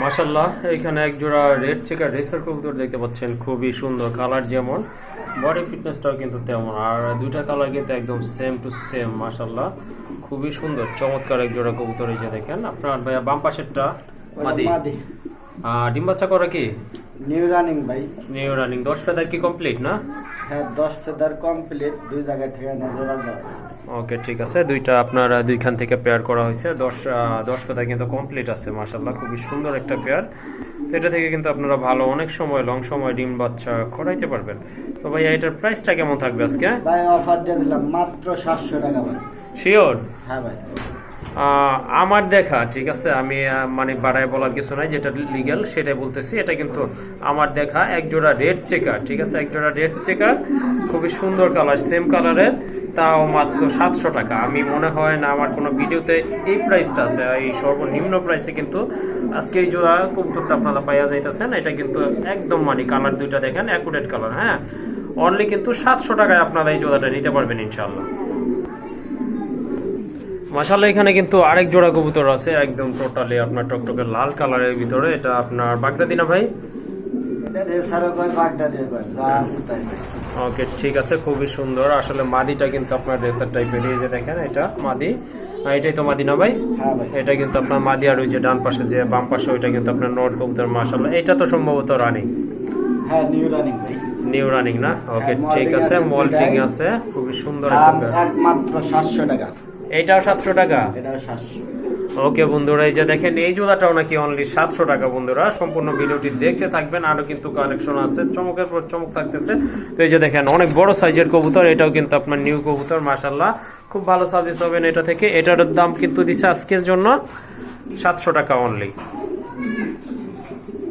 মাশাল্লাহ এখানে এক জোড়া রেড চেকার রেসার কবুতর দেখতে পাচ্ছেন খুবই সুন্দর কালার যেমন। বডি ফিটনেসটাও কিন্তু তেমন আর দুইটা কালার কিন্তু একদম সেম টু সেম মাসাল্লাহ খুবই সুন্দর চমৎকার এক জোড়া কবুতর এই যে দেখেন। আপনার ভাইয়া বাম পাশেরটা মাদি। আহ, ডিম বাচ্চা করে কি? নিউ রানিং ভাই নিউ রানিং দশ ফেদার কি কমপ্লিট না? হ্যাঁ দশ ফেদার কমপ্লিট দুই জায়গা থেকে নজর দেওয়া। ওকে ঠিক আছে। দুইটা আপনার দুইখান থেকে পেয়ার করা হয়েছে। দশ দশ পাতা কিন্তু কমপ্লিট আছে মাসাল্লাহ খুবই সুন্দর একটা পেয়ার তো এটা থেকে কিন্তু আপনারা ভালো অনেক সময় লং সময় ডিম বাচ্চা করাইতে পারবেন। তো ভাই এটার প্রাইসটা কেমন থাকবে আজকে? ভাই অফার দিয়ে দিলাম মাত্র সাতশো টাকা ভাই। শিওর হ্যাঁ ভাই। আমার দেখা, ঠিক আছে? আমি মানে বাড়ায় বলার কিছু নাই, যেটা লিগ্যাল সেটাই বলতেছি। এটা কিন্তু আমার দেখা, এক জোড়া রেড চেকার ঠিক আছে? এক জোড়া রেড চেকার খুবই সুন্দর কালার সেম কালারের তাও মাত্র সাতশো টাকা। আমি মনে হয় না আমার কোনো ভিডিওতে এই প্রাইসটা আছে, এই সর্বনিম্ন প্রাইসে কিন্তু আজকে এই জোড়া কবুতরটা আপনারা পাইয়া যাইতেছেন। এটা কিন্তু একদম মানে কালার দুইটা দেখেন অ্যাকুরেট কালার হ্যাঁ? অনলি কিন্তু সাতশো টাকায় আপনারা এই জোড়াটা নিতে পারবেন ইনশাল্লাহ মাসাল্লাহ এখানে কিন্তু আরেক জোড়া কবুতর আছে একদম টোটালি আপনার টকটকে লাল কালারের ভিতরে এটা আপনার বাগদাদি না ভাই? এটা রেসারও কয় বাগদা দিয়ে কয় যা আছে তাই ভাই ওকে ঠিক আছে খুবই সুন্দর। আসলে মাদিটা কিন্তু আপনার রেসার টাইপের এই যে দেখেন এটা মাদি। এটাই তো মাদি না ভাই? হ্যাঁ এটা কিন্তু আপনার মাদি আর ওই যে ডান পাশে যে বাম পাশে ওইটা কিন্তু আপনার নট কবুতর মাসাল্লাহ এটা তো সম্ভবত রানিং হ্যাঁ নিউ রানিং ভাই। নিউ রানিং না? ওকে হ্যাঁ, ঠিক আছে আছে মল্টিং আছে খুবই সুন্দর একমাত্র সাতশো টাকা। এইটাও সাতশো টাকা? এটাও সাতশো। ওকে বন্ধুরা এই যে দেখেন এই জোড়াটাও নাকি অনলি সাতশো টাকা বন্ধুরা। সম্পূর্ণ ভিডিওটি দেখতে থাকবেন আরও কিন্তু কালেকশন আছে। চমকের পর চমক থাকতেছে। তো এই যে দেখেন অনেক বড় সাইজের কবুতর এটাও কিন্তু আপনার নিউ কবুতর মাসাল্লাহ খুব ভালো সার্ভিস হবেন এটা থেকে। এটার দাম কিন্তু দিছে আজকের জন্য সাতশো টাকা অনলি